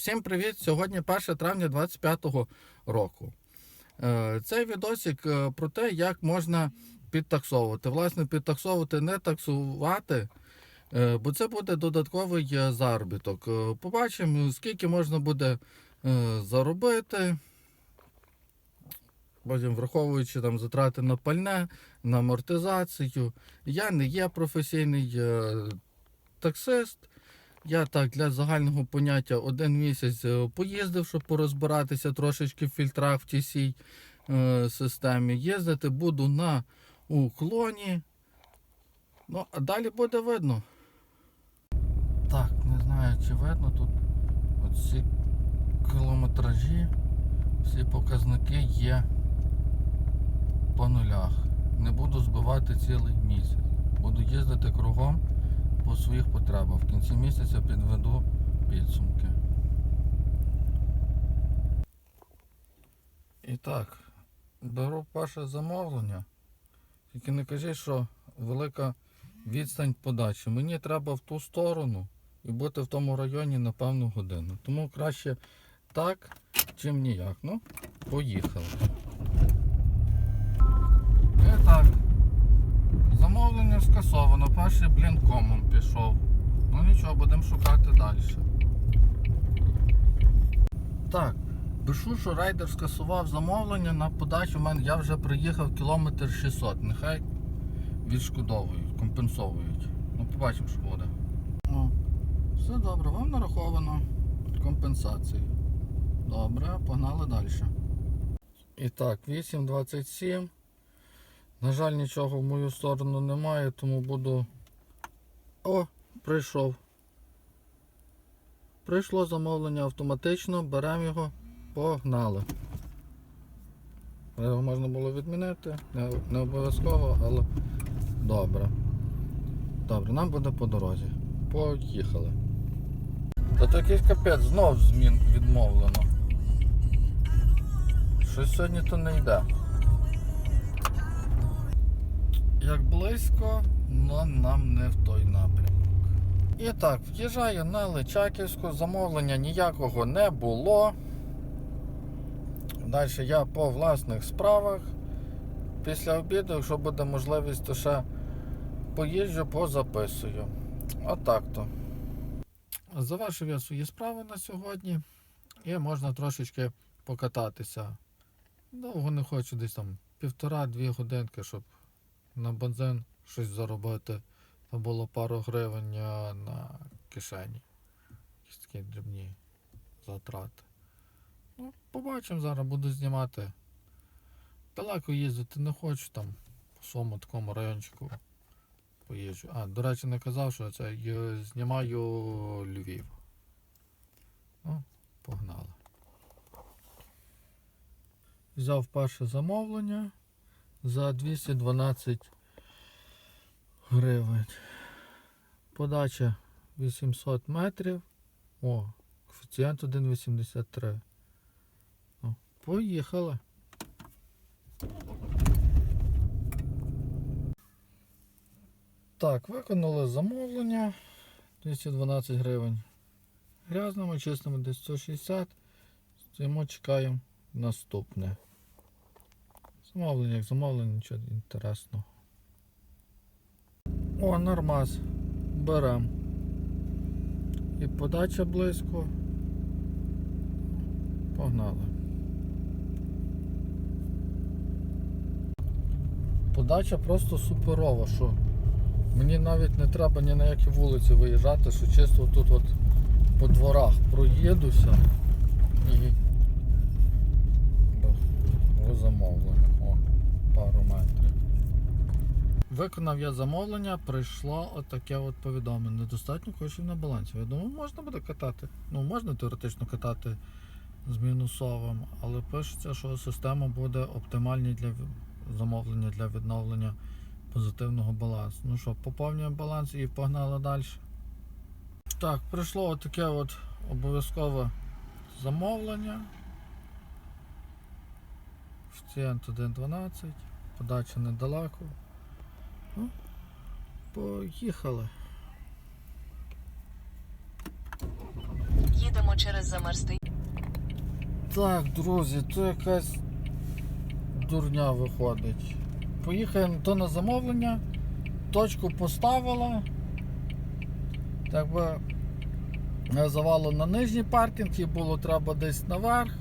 Всім привіт! Сьогодні 1 травня 2025 року. Е, Цей відосик е, про те, як можна підтаксовувати. Власне, підтаксовувати, не таксувати, е, бо це буде додатковий заробіток. Побачимо, скільки можна буде заробити. Потім враховуючи там затрати на пальне, на амортизацію. Я не є професійний таксист. Я так для загального поняття один місяць е, поїздив, щоб порозбиратися трошечки в фільтрах в тій сій е, системі. Їздити буду на уклоні. Ну, а далі буде видно. Так, не знаю, чи видно тут оці кілометражі, всі показники є по нулях. Не буду збивати цілий місяць. Буду їздити кругом по своїх потребах. В кінці місяця підведу підсумки. І так, беру перше замовлення. Тільки не кажіть, що велика відстань подачі. Мені треба в ту сторону і бути в тому районі на певну годину. Тому краще так, чим ніяк. Ну, поїхали. І так, Скасовано, перший блін комом пішов. Ну нічого, будемо шукати далі. Так, пишу, що райдер скасував замовлення на подачу. в мене я вже приїхав кілометр 600. Нехай відшкодовують, компенсовують. Ну, побачимо, що буде. Ну, все добре, вам нараховано компенсації. Добре, погнали далі. І так, 8.27. На жаль, нічого в мою сторону немає, тому буду. О, прийшов. Прийшло замовлення автоматично, беремо його, погнали. Його можна було відмінити, не, не обов'язково, але добре. Добре, нам буде по дорозі. Поїхали. Та то якийсь капець знов змін відмовлено. Щось сьогодні то не йде. Як близько, але нам не в той напрямок. І так, в'їжджаю на Личаківську, замовлення ніякого не було. Далі я по власних справах. Після обіду, якщо буде можливість, то ще поїжджу, позаписую. Отак то. Завершив я свої справи на сьогодні і можна трошечки покататися. Довго не хочу, десь там півтора-дві годинки, щоб на бензин щось заробити. Там було пару гривень на кишені. Якісь такі дрібні затрати. Ну, побачимо, зараз буду знімати. Далеко їздити не хочу там по своєму такому райончику поїжджу. А, до речі, не казав, що це я знімаю Львів. Ну, погнали. Взяв перше замовлення за 212 гривень. Подача 800 метрів. О, коефіцієнт 1,83. Поїхали. Так, виконали замовлення 212 гривень. Грязними, чистими десь 160. Стоїмо, чекаємо наступне. Замовлення, як замовлення, нічого інтересного. О, нормас. Берем. І подача близько. Погнали. Подача просто суперова, що мені навіть не треба ні на які вулиці виїжджати, що чисто тут от по дворах проїдуся і замовлення. О, пару метрів. Виконав я замовлення, прийшло отаке от повідомлення. Недостатньо коштів на балансі. Я думаю, можна буде катати. Ну, можна теоретично катати з мінусовим, але пишеться, що система буде оптимальній для замовлення для відновлення позитивного балансу. Ну що, поповнюємо баланс і погнали далі. Так, прийшло отаке от обов'язкове замовлення. Коефіцієнт 1.12, подача недалеко. Ну, поїхали. Їдемо через замерстий. Так, друзі, то якась дурня виходить. Поїхали то на замовлення, точку поставила. Так би е, завало на нижній паркінг і було треба десь наверх.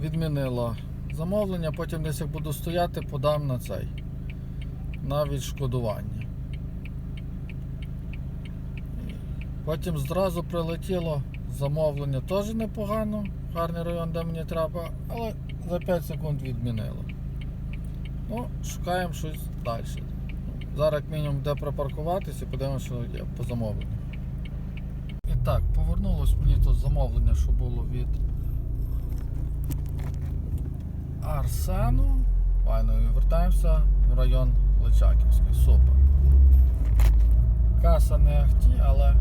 Відмінила замовлення, потім десь як буду стояти, подам на цей. На відшкодування. Потім зразу прилетіло замовлення теж непогано, гарний район, де мені треба, але за 5 секунд відмінило. Ну, шукаємо щось далі. Зараз як мінімум де припаркуватися і подивимося, що є по замовленню. І так, повернулось мені тут замовлення, що було від Арсену. Файно, і вертаємося в район Личаківський. Супер. Каса не ахті, але.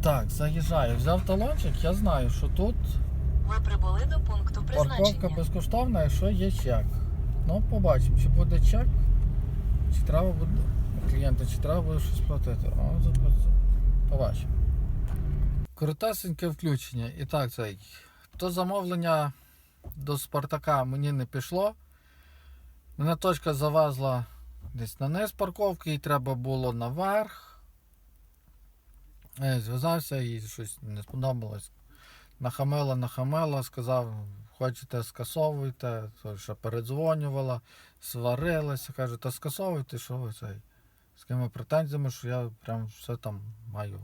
Так, заїжджаю. Взяв талончик, я знаю, що тут Ви прибули до пункту парковка призначення. безкоштовна, якщо є чек. Ну, побачимо, чи буде чек, чи треба буде клієнта, чи треба буде щось платити. О, побачимо. Коротесеньке включення. І так, цей. То замовлення до Спартака мені не пішло. Мене точка завезла десь на низ парковки, і треба було наверх. Я зв'язався і щось не сподобалось. Нахамила, нахамила, сказав, хочете скасовуйте, то ще передзвонювала, сварилася, каже, та скасовуйте, що ви цей. З кими претензіями, що я прям все там маю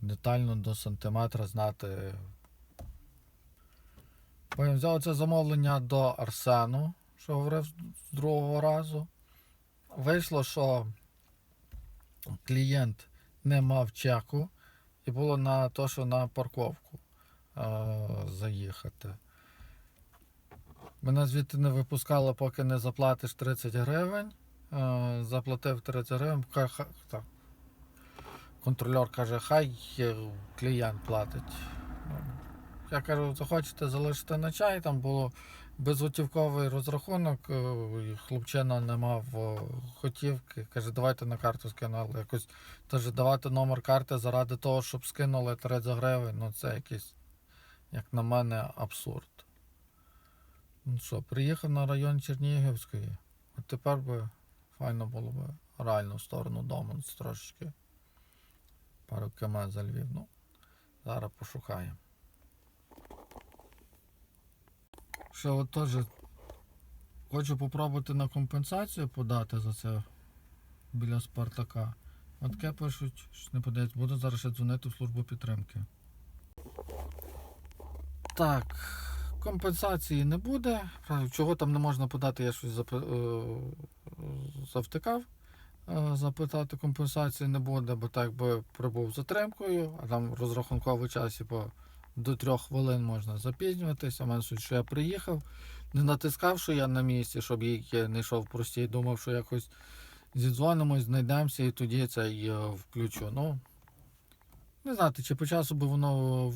детально до сантиметра знати. Потім взяв це замовлення до Арсену, що говорив з другого разу. Вийшло, що клієнт не мав чеку і було на те, що на парковку е, заїхати. Мене звідти не випускало, поки не заплатиш 30 гривень. Е, заплатив 30 гривень. так. Контролер каже, хай е, клієнт платить. Я кажу, захочете залишити на чай, там було безготівковий розрахунок, е, хлопчина не мав е, готівки. Каже, давайте на карту скинули. Якось теж давати номер карти заради того, щоб скинули 30 гривень, ну це якийсь, як на мене, абсурд. Ну що, приїхав на район Чернігівської. От тепер би файно було б реально сторону дому трошечки. Пару км за Львів. Ну, зараз пошукаємо. Ще от теж хочу попробувати на компенсацію подати за це біля Спартака. От таке пишуть, що не подають. Буду зараз ще дзвонити в службу підтримки. Так, компенсації не буде. Чого там не можна подати, я щось запи... е, завтикав. Е, Запитати компенсації не буде, бо так би прибув затримкою, а там розрахунковий час типу, до трьох хвилин можна запізнюватися. Мене суть, що я приїхав, не натискав, що я на місці, щоб я не йшов простій, думав, що якось зідзвонимось, знайдемося і тоді це і е, включу. Ну, не знати, чи по часу би воно е,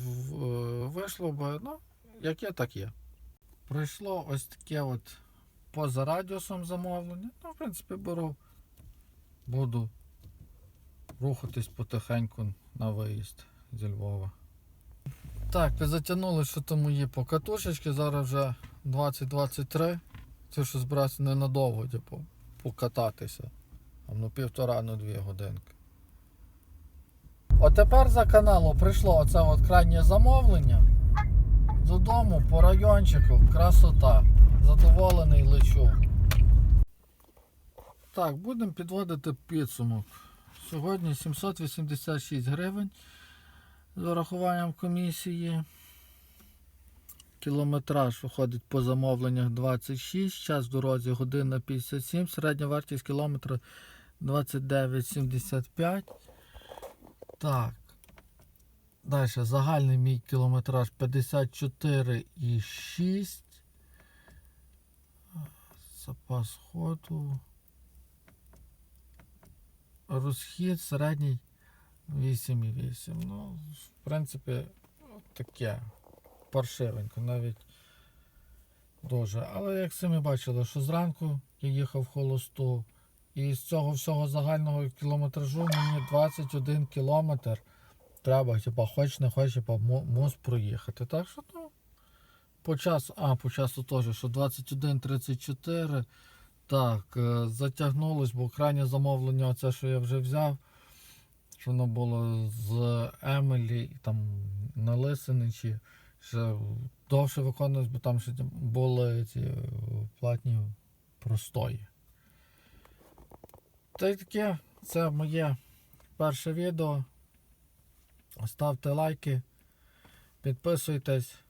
вийшло, бо ну, як є, так є. Прийшло ось таке от поза радіусом замовлення. Ну, в принципі, беру, буду рухатись потихеньку на виїзд зі Львова. Так, затягнули, що то мої покатушечки. Зараз вже 20-23. Це що збирався ненадовго, типу, покататися. Там, ну півтора, ну дві годинки. От тепер за каналу прийшло оце от крайнє замовлення. Додому по райончику, красота. Задоволений лечу. Так, будемо підводити підсумок. Сьогодні 786 гривень з урахуванням комісії. Кілометраж виходить по замовленнях 26, час в дорозі година 57, середня вартість кілометра 29,75. Так. Далі загальний мій кілометраж 54,6. Запас ходу. Розхід середній 8,8. Ну, в принципі, таке. Паршивенько, навіть дуже. Але як самі бачили, що зранку я їхав холосту І з цього всього загального кілометражу мені 21 кілометр треба, типа, хоч не хоч, типа, му- мус проїхати. Так що, ну, по часу, а, по часу теж, що 21.34. Так, е, затягнулось, бо крайнє замовлення, оце, що я вже взяв, що воно було з Емелі, там на Лисиничі, ще довше виконувалось, бо там ще були ці е, платні простої. Та й таке, це моє перше відео. Ставте лайки, підписуйтесь.